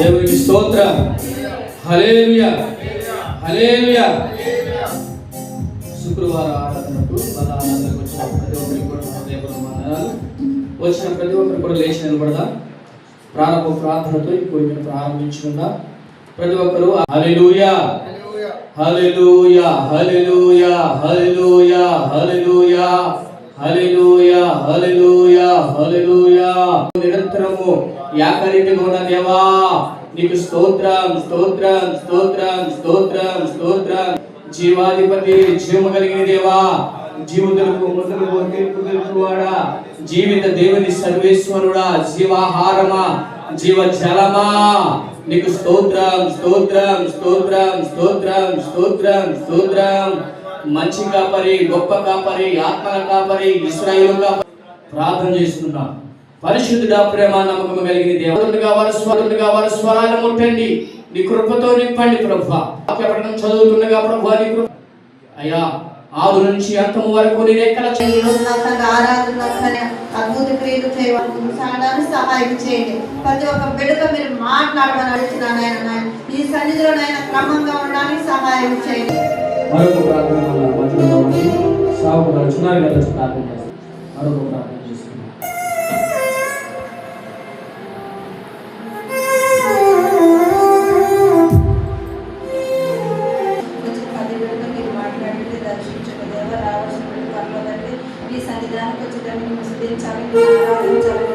దేవునికి స్తోత్ర. Hallelujah hallelujah శుక్రవార ఆరాధనకు మన ఆరాధనకు వచ్చిన ప్రతి ఒక్కరికి కూడా మన వచ్చిన ప్రతి ఒక్కరు కూడా లేచి నిలబడదా. ప్రారంభ ప్రార్థనతో ఇప్పుడు కూడికను ప్రారంభించుకుందాం. ప్రతి ఒక్కరు హలేలుయా హల్లెలూయా హల్లెలూయా హల్లెలూయా హల్లెలూయా హల్లెలూయా హల్లెలూయా హల్లెలూయా. నిరంతరము యాకరీతిగా ఉన్న దేవా నీకు స్తోత్రం స్తోత్రం స్తోత్రం స్తోత్రం స్తోత్రం. జీవాధిపతి జీవము కలిగిన దేవా జీవితులకు మృతులకు తీర్పు తెలుపువాడా జీవిత దేవుని సర్వేశ్వరుడా జీవాహారమా జీవ జలమా నీకు స్తోత్రం స్తోత్రం స్తోత్రం స్తోత్రం స్తోత్రం స్తోత్రం. మంచి కాపరి గొప్ప కాపరి ఆత్మల కాపరి ఇస్రాయిల్ కాపరి. ప్రార్థన చేస్తున్నాం. పరిశుద్ధుడా ప్రేమ నమ్మకం కలిగిన దేవుడుగా వారి స్వరుడుగా వారి స్వరాలు ముట్టండి. నీ కృపతో నింపండి ప్రభు. చదువుతుండగా ప్రభు నీ కృప అయ్యా ఆదు నుంచి అంతము వరకు నీ రెక్కల అద్భుత క్రియలు చేయడానికి సాగడానికి సహాయం చేయండి. ప్రతి ఒక్క బిడ్డతో మీరు మాట్లాడమని అడుగుతున్నాను ఆయన నాయన. ఈ సన్నిధిలో నాయన క్రమంగా ఉండడానికి సహాయం చేయండి. మరొక ప్రార్థన మధ్యలో సాగు రచన మరొక ప్రార్థన. Hallelujah.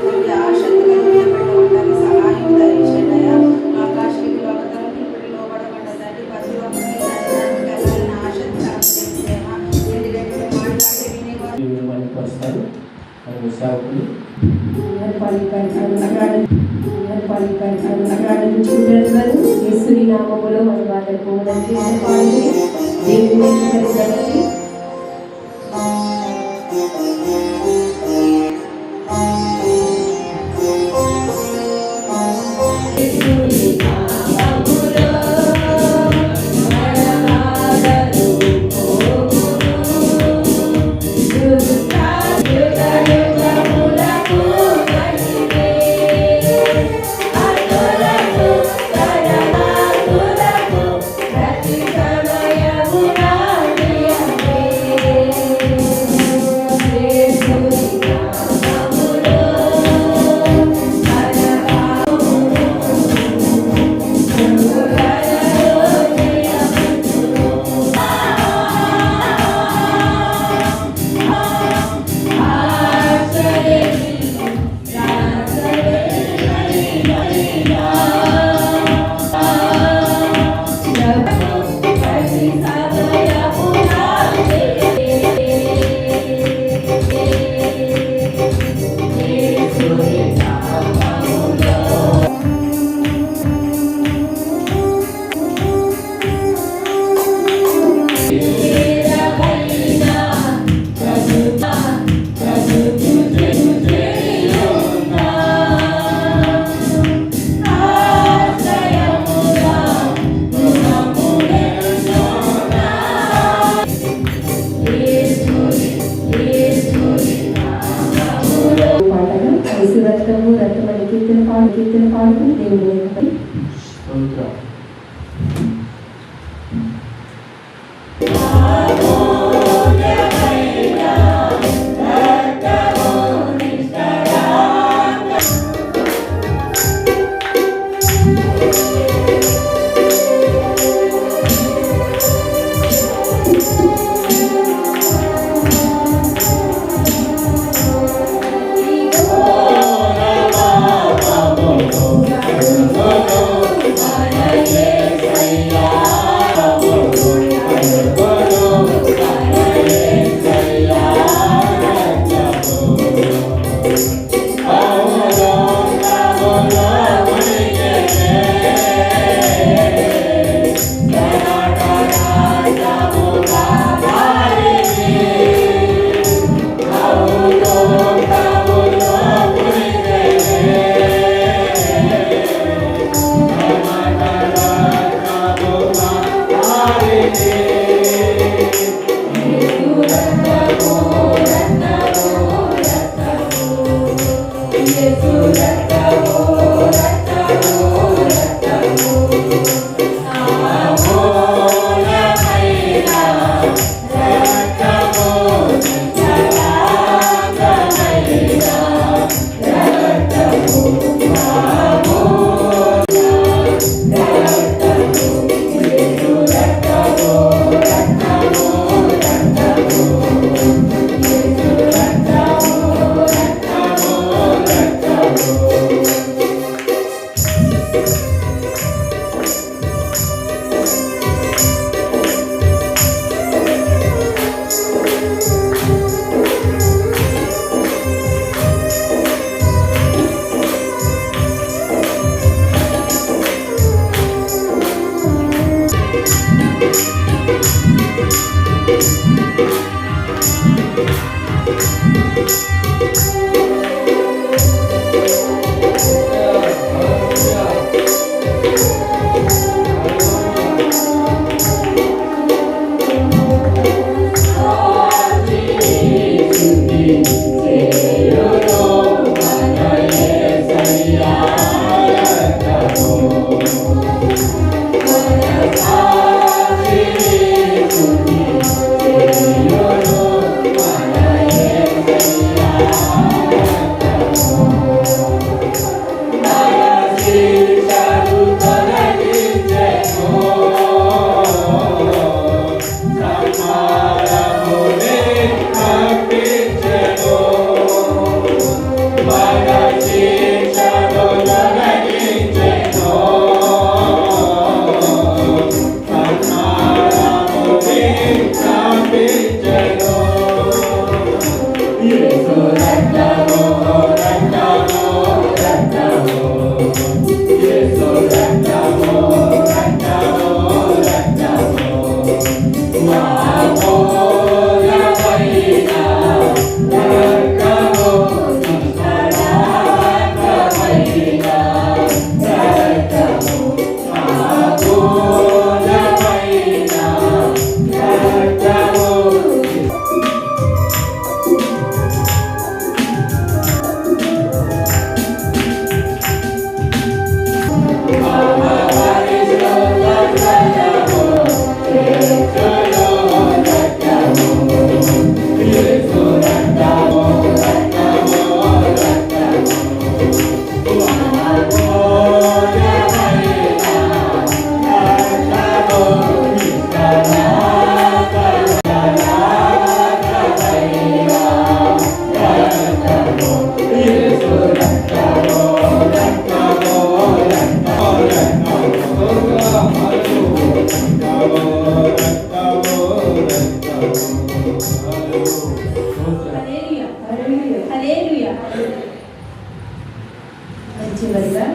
చివరిగా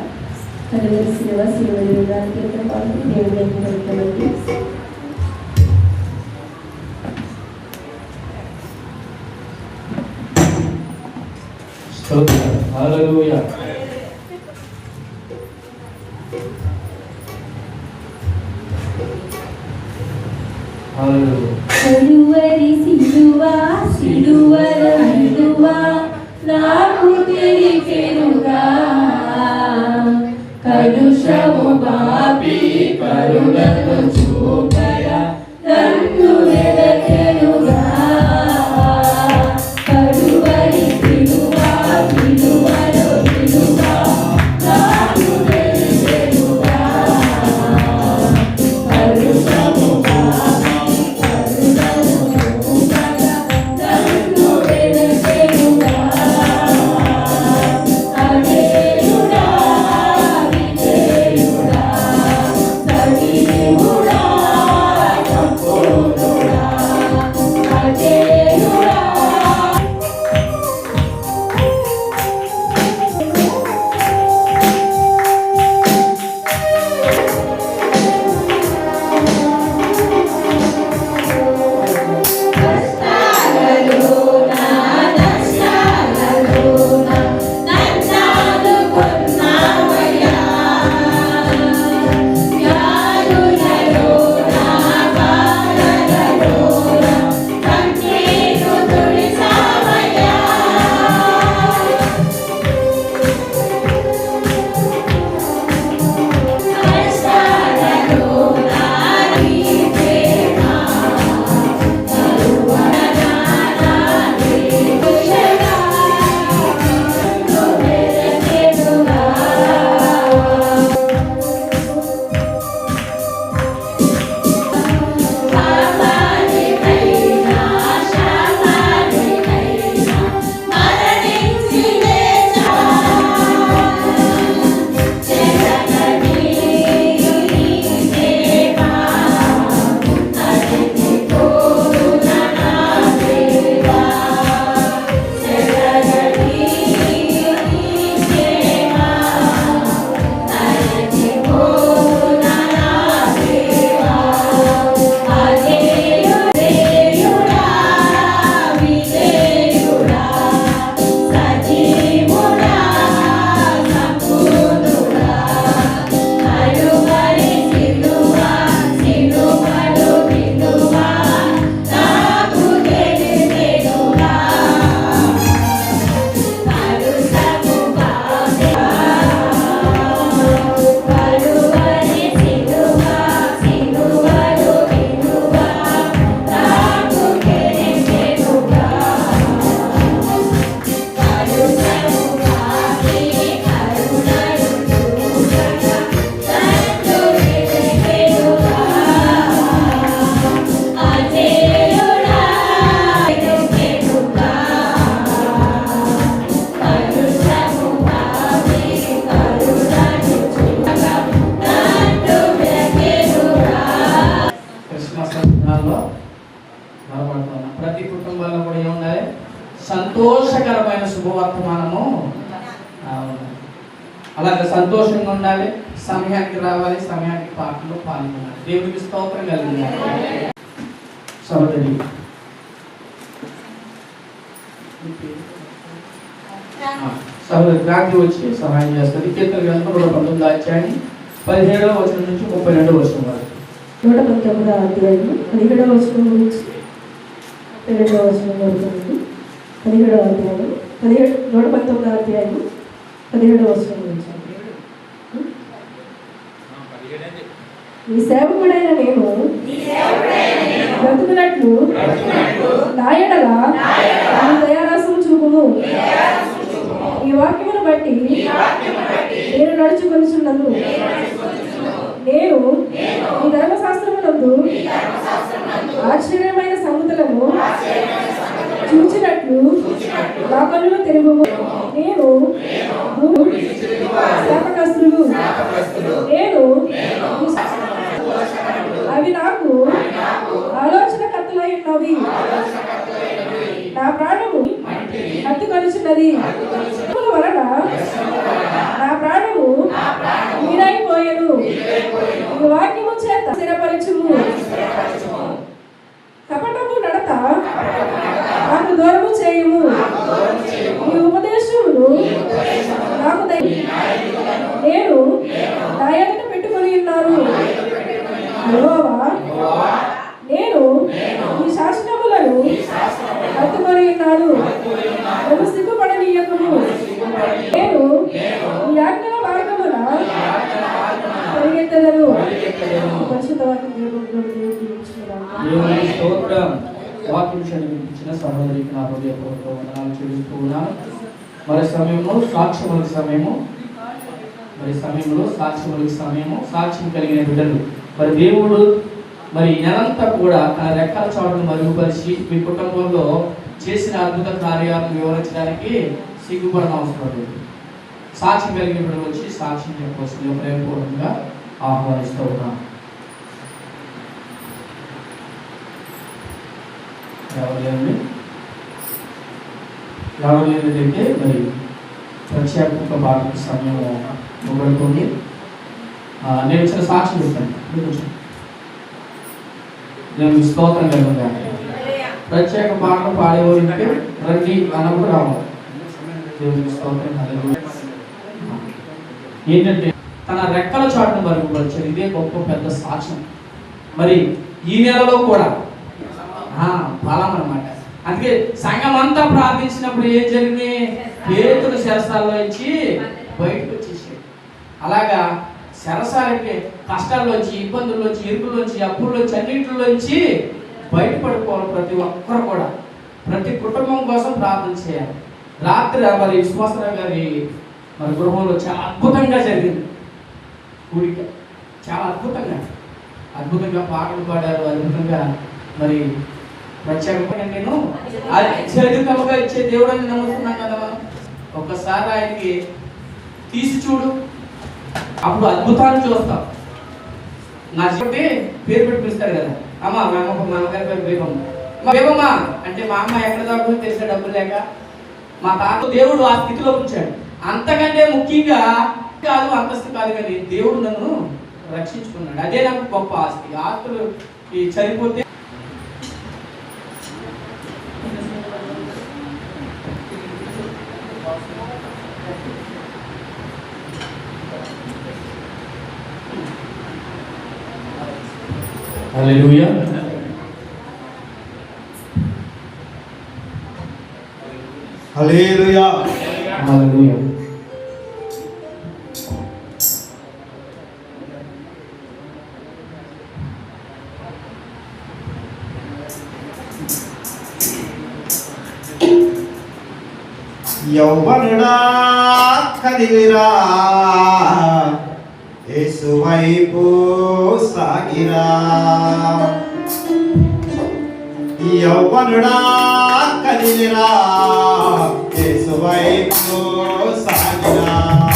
కలువరి శిలువ శిలువ యోగానికి కీర్తన పాడుతూ ఉండాలి సమయానికి రావాలి సమయానికి పాటలు పాల్గొనాలి. దేవునికి స్తోత్రం కలిగింది సహోదరి ఆ, సహోదరి క్రాంతి వచ్చి సహాయం చేస్తుంది కీర్తన గ్రంథం రెండు పంతొమ్మిది అధ్యాయం పదిహేడవ వచనం నుంచి ముప్పై రెండవ వచనం వరకు. నూట పంతొమ్మిదవ అధ్యాయం పదిహేడవ వచనం నుంచి పన్నెండవ వచనం వరకు పదిహేడవ అధ్యాయం పదిహేడు నూట పంతొమ్మిదవ అధ్యాయం పదిహేడవ వచనం నుంచి. ఈ సేవకుడైన నేను బ్రతుకున్నట్లు నాయడగా నీ దయారాసం చూపుము ఈ వాక్యమును బట్టి నేను నడుచుకొనిచున్నాను. నేను ఈ ధర్మశాస్త్రమునందు ఆశ్చర్యమైన సంగతులను చూచినట్లు నా కన్నులు తెలుగు నేను శాపకస్తులు నేను అవి నాకు ఆలోచన కత్తులై ఉన్నవి నా ప్రాణము హత్తు కలుచున్నది వలన నా ప్రాణము మీరైపోయెను ఈ వాక్యము చేత స్థిరపరచుము. కపటము నడత నాకు దూరము చేయము ఈ ఉపదేశమును నాకు దయ- నేను నా ఎదుట పెట్టుకొని ఉన్నాను యెహోవా, నేను ఈ శాసనములను హత్తుకొని ఉన్నాను నన్ను సిగ్గుపడనీయకము నేను ఈ ఆజ్ఞల మార్గమున పరిగెత్తదను పరిశుద్ధ వాక్యం దేవుడు దేవుడు దీవించుగాక. దేవుని స్తోత్రం వాక్యం వినిపించిన సహోదరికి నా హృదయపూర్వక వందనాలు చెల్లిస్తూ ఉన్నాను మరి సమయంలో సాక్ష్యములకు సమయము. మరి సమయంలో సాక్ష్యములకు సమయము. సాక్ష్యం కలిగిన బిడ్డలు. మరి దేవుడు మరి నెలంతా కూడా తన రెక్కల చాటును మరుగుపరిచి మీ కుటుంబంలో చేసిన అద్భుత కార్యాలను వివరించడానికి సిగ్గుపడిన అవసరం లేదు. సాక్షి కలిగిన బిడ్డలు వచ్చి సాక్ష్యం చెప్పవచ్చు ప్రేమపూర్వకంగా ఆహ్వానిస్తూ ఉన్నాను ఎవరు లేదండి ఎవరు లేదంటే మరి ప్రత్యేక భారత సమయం ఇవ్వబడుతుంది నేను ఇచ్చిన సాక్షి చెప్తాను నేను స్తోత్రం కలుగుతా ప్రత్యేక పాటలు పాడేవారికి రండి అన్నప్పుడు రావాలి. దేవునికి స్తోత్రం ఏంటంటే తన రెక్కల చాటును మరుగుపరిచారు ఇదే గొప్ప పెద్ద సాక్ష్యం. మరి ఈ నెలలో కూడా బలం అనమాట అందుకే సంఘం అంతా ప్రార్థించినప్పుడు ఏం జరిగింది? పేతులు శరసాల్లో ఇచ్చి బయటకు వచ్చేసాడు. అలాగా శరసాలకి కష్టాల్లోంచి ఇబ్బందుల్లోంచి ఇరుకుల్లోంచి అప్పుల్లోంచి అన్నింటిలోంచి బయటపడిపోవాలి ప్రతి ఒక్కరు కూడా. ప్రతి కుటుంబం కోసం ప్రార్థన చేయాలి. రాత్రి మరి విశ్వాసరావు గారి మరి గృహంలో చాలా అద్భుతంగా జరిగింది. కూడిక చాలా అద్భుతంగా. అద్భుతంగా పాటలు పాడారు అద్భుతంగా మరి ప్రత్యేకంగా నేను అత్యధికంగా ఇచ్చే దేవుడు అని నమ్ముతున్నాం కదా మనం ఒక్కసారి ఆయనకి తీసి చూడు. అప్పుడు అద్భుతాన్ని చూస్తాం. నా చెప్పి పేరు పెట్టి పిలుస్తారు కదా. అమ్మ మా అమ్మ మా అమ్మగారి పేరు బేబమ్మ. మా బేబమ్మ అంటే మా అమ్మ ఎక్కడ దాకా తెలిసిన డబ్బులు లేక మా తాత దేవుడు ఆ స్థితిలో ఉంచాడు. అంతకంటే ముఖ్యంగా కాదు అంతస్తు కాదు కానీ దేవుడు నన్ను రక్షించుకున్నాడు. అదే నాకు గొప్ప ఆస్తి. ఆస్తులు ఈ చనిపోతే హల్లెలూయా హల్లెలూయా హల్లెలూయా యౌవనుడా కదిలిరా. యేసు వైపు సాగిరా. యవ్వనుడా కలిగిరా. యేసు వైపు సాగిరా.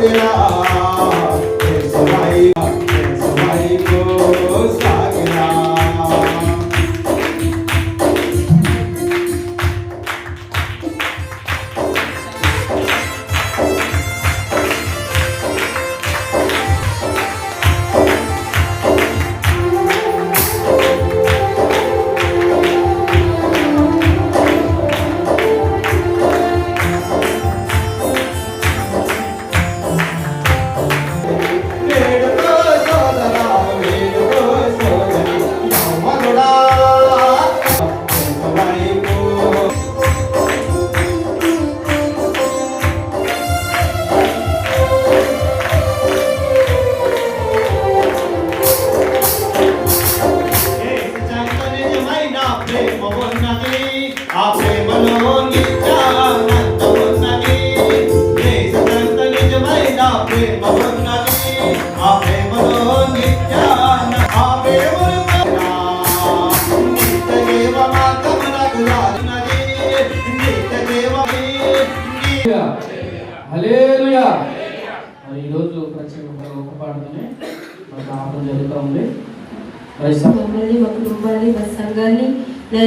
Savior.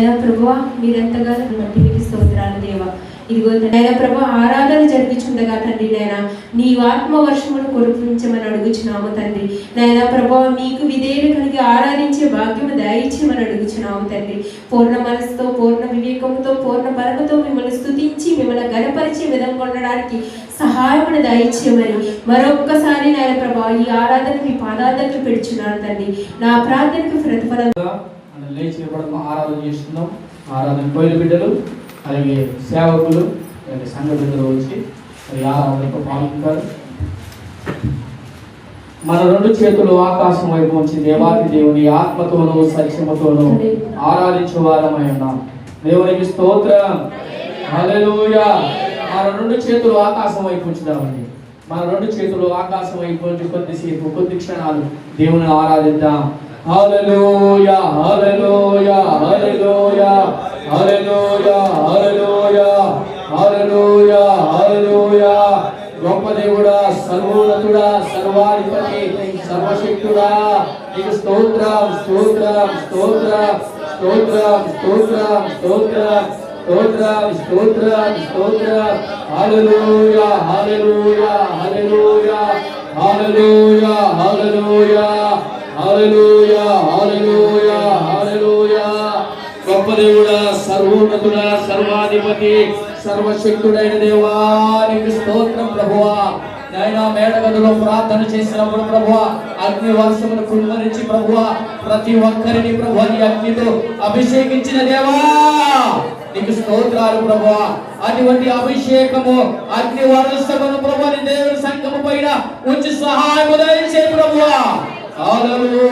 నైనా ప్రభు మీరెంతగానో బట్టి మీకు స్తోత్రాలు దేవ. ఇదిగో నైనా ప్రభు ఆరాధన జరిగించుండగా తండ్రి నైనా నీ ఆత్మ వర్షమును కురిపించమని అడుగుచున్నాము తండ్రి. నైనా ప్రభు నీకు విధేయులు కలిగి ఆరాధించే భాగ్యము దయచేయమని అడుగుచున్నాము తండ్రి. పూర్ణ మనసుతో పూర్ణ వివేకంతో పూర్ణ బలముతో మిమ్మల్ని స్థుతించి మిమ్మల్ని గనపరిచే విధంగా ఉండడానికి సహాయమును దయచేయమని మరొక్కసారి నాయన ప్రభా ఈ ఆరాధన మీ పాదాలకు పెడుచున్నాను తండ్రి. నా ప్రార్థనకు ప్రతిఫలం. లేచి ఆరాధన చేస్తున్నాం. ఆరాధన కోయిల బిడ్డలు అలాగే సేవకులు అలాగే సంఘ బిడ్డలు వచ్చి మరి ఆరాధనతో పాల్గొంటారు. మన రెండు చేతులు ఆకాశం వైపు ఉంచి దేవాది దేవుని ఆత్మతోనూ సత్యముతోనూ ఆరాధించే వారమై ఉన్నాం. దేవునికి స్తోత్రం. హల్లెలూయా. మన రెండు చేతులు ఆకాశం వైపు ఉంచుదామండి. మన రెండు చేతులు ఆకాశం వైపు ఉంచి కొద్దిసేపు కొద్ది క్షణాలు దేవుని ఆరాధిద్దాం. హల్లెలూయా హల్లెలూయా హల్లెలూయా. హల్లెలూయా హల్లెలూయా హల్లెలూయా హల్లెలూయా గొప్ప దేవుడా సర్వోన్నతుడా సర్వాధిపతి సర్వశక్తుడా. నీకు స్తోత్రం స్తోత్రం స్తోత్రం స్తోత్రం స్తోత్రం స్తోత్రం స్తోత్రం స్తోత్రం స్తోత్రం. హల్లెలూయా హల్లెలూయా హల్లెలూయా హల్లెలూయా హల్లెలూయా సర్వాధిపతి సర్వశక్తుడైన దేవా స్తోత్రం ప్రభువా. నాయన మేడగదిలో ప్రార్థన చేసినప్పుడు ప్రభు అగ్ని వర్షమును కుమ్మరించి ప్రభు ప్రతి ఒక్కరిని ప్రభు నీ అగ్నితో అభిషేకించిన దేవా. నీకు స్తోత్రాలు ప్రభు అటువంటి అభిషేకము అగ్ని వర్షమును ప్రభు అని దేవుని సంఘము పైన ఉంచి సహాయము దయచే ప్రభు హల్లెలూయా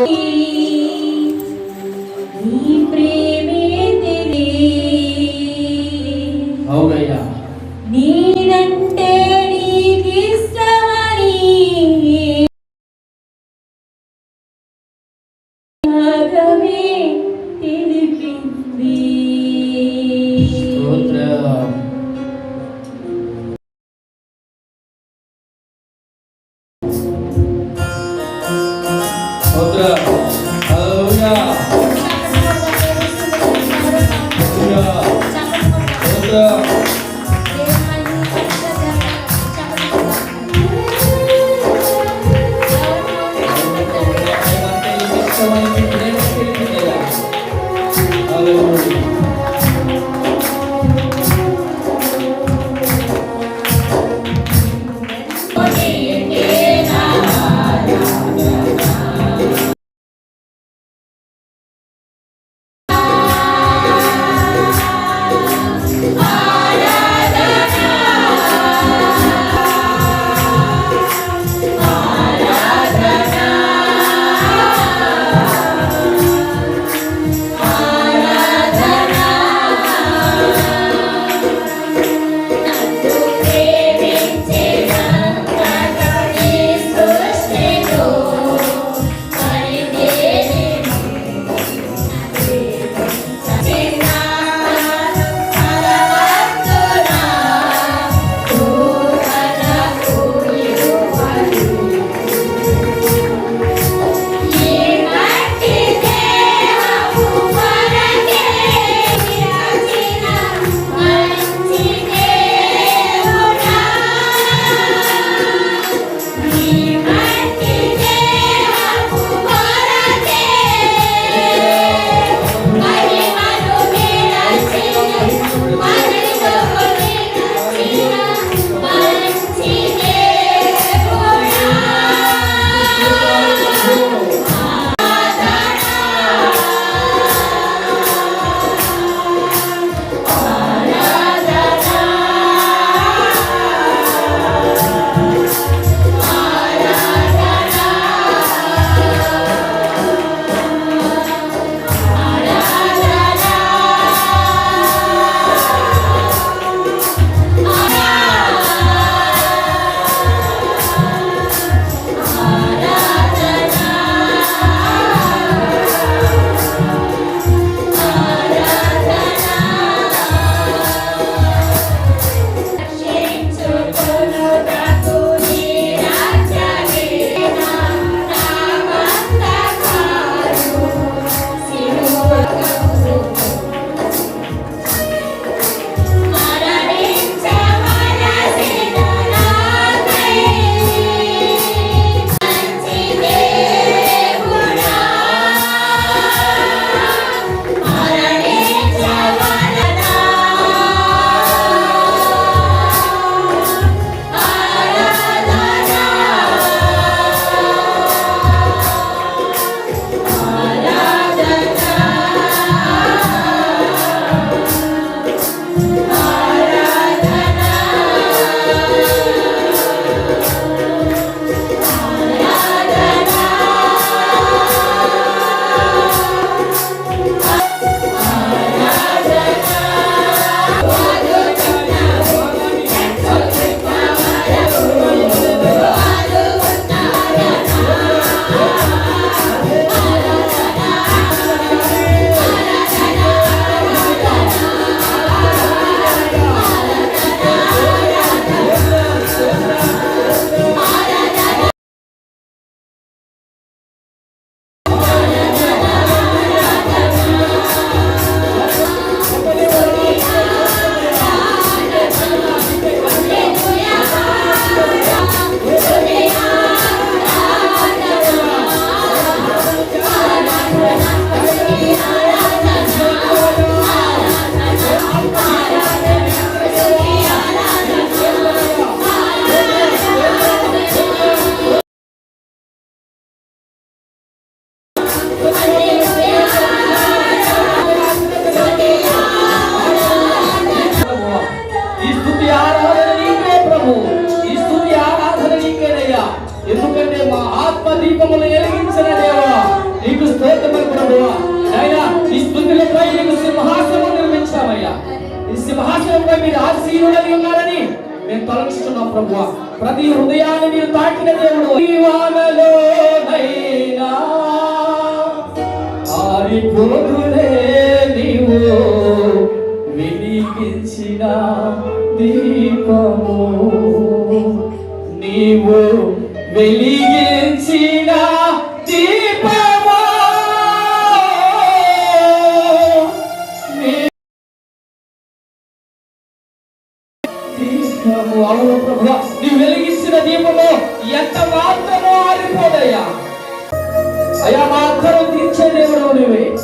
దేవుడు నువ్వే.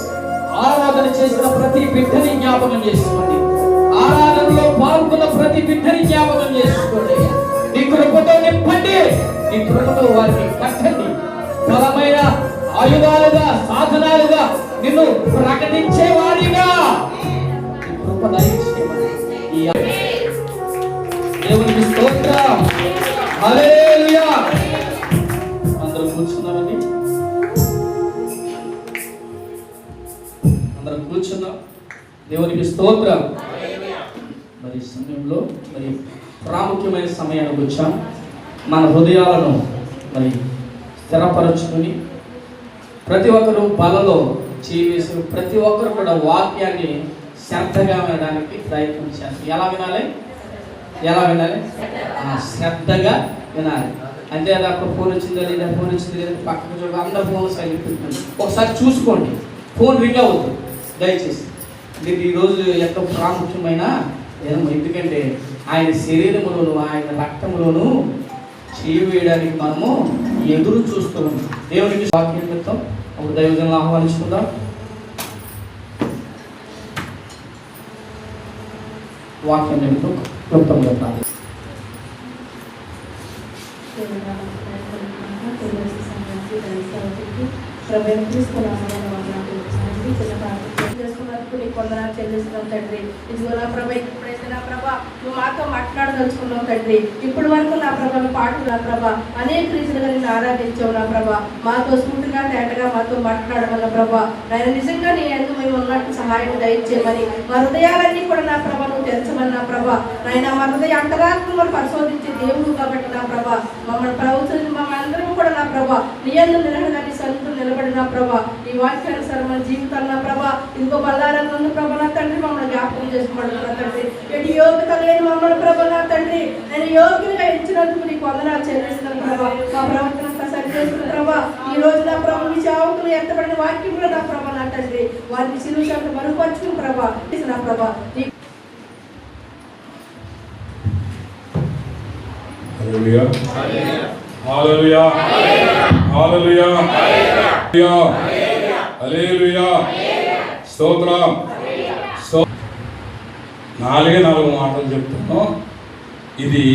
ఆరాధన చేసిన ప్రతి బిడ్డని జ్ఞాపకం చేసుకోండి. ఆరాధనలో పాల్గొన్న ప్రతి బిడ్డని జ్ఞాపకం చేసుకోండి. నీ కృపతో నింపండి. నీ కృపతో వారిని కట్టండి. బలమైన ఆయుధాలుగా సాధనాలుగా నిన్ను ప్రకటించే వారిగా. కృప దేవునికి స్తోత్రం. అందరూ కూర్చున్నామండి మనం కూర్చున్నాం. దేవునికి స్తోత్రం. మరి ఈ సమయంలో మరి ప్రాముఖ్యమైన సమయానికి వచ్చాం. మన హృదయాలను మరి స్థిరపరచుకుని ప్రతి ఒక్కరు బలలో చేసి ప్రతి ఒక్కరు కూడా వాక్యాన్ని శ్రద్ధగా వినడానికి ప్రయత్నం చేస్తారు ఎలా వినాలి? ఎలా వినాలి? శ్రద్ధగా వినాలి. అంతే అక్కడ ఫోన్ వచ్చిందా లేదా? ఫోన్ వచ్చిందా లేదా? పక్కకు చూడ అందరూ ఫోన్ సైలెంట్ ఒకసారి చూసుకోండి. ఫోన్ రింగ్ అవుతుంది. దయచేసి. మీరు ఈరోజు ఎంత ప్రాముఖ్యమైన దినం. ఎందుకంటే ఆయన శరీరములోను ఆయన రక్తములోను చేయి వేయడానికి మనము ఎదురు చూస్తూ ఉన్నాం. దేవునికి వాక్యం చెప్తాం. ఒక దైవజనం ఆహ్వానించుకుందాం. వాక్యం నిమిత్తం క్లుప్తంగా ప్రార్థన చేసుకున్నందుకు నీకు వందనాలు చెల్లిస్తున్నాం తండ్రి. ఇదిగో నా ప్రభ ఇప్పుడైతే నా ప్రభ. నువ్వు మాతో మాట్లాడదలుచుకున్నావు తండ్రి. ఇప్పుడు వరకు నా ప్రభ పాటు పాటలు నా ప్రభ. అనేక రీతిలుగా నేను ఆరాధించావు నా ప్రభ. మాతో స్ఫూర్తిగా తేటగా మాతో మాట్లాడమన్న ప్రభ. నేను నిజంగా నీ ఎందు మేము ఉన్నట్టు సహాయం దయచేయమని మా హృదయాలన్నీ కూడా నా ప్రభ నువ్వు తెరచమని నా ప్రభ. నాయన మా హృదయ అంతరాత్మను పరిశోధించే దేవుడు కాబట్టి నా ప్రభ. మమ్మల్ని ప్రభుత్వం మమ్మల్ని అందరం కూడా నా ప్రభ. నీ ఎందు నిలబడి సంతులు నిలబడి నా ప్రభ. ఈ వాక్యానుసారం మన జీవితాలు నా ప్రభ ఇంకో బల్లారం నుండి ప్రభ నా తండ్రి మమ్మల్ని జ్ఞాపకం చేసుకోండి నా తండ్రి. ఎటు యోగ్యత లేని మమ్మల్ని ప్రభ నా తండ్రి. నేను యోగ్యునిగా ఇచ్చినందుకు నీకు వందనాలు చెల్లిస్తున్నాను ప్రభ. మా ప్రవర్తన సరి చేసుకున్న ప్రభ ఈ రోజు నా ప్రభ మీ చావుకులు ఎత్తబడిన వాక్యంలో నా ప్రభ నా తండ్రి. వారిని శిలువు మరుగుపరుచుకుని ప్రభ. నా ప్రభ. నీ హల్లెలూయా హల్లెలూయా హల్లెలూయా హల్లెలూయా స్తోత్రం నాలుగే నాలుగు మాటలు చెప్తున్నాం ఇది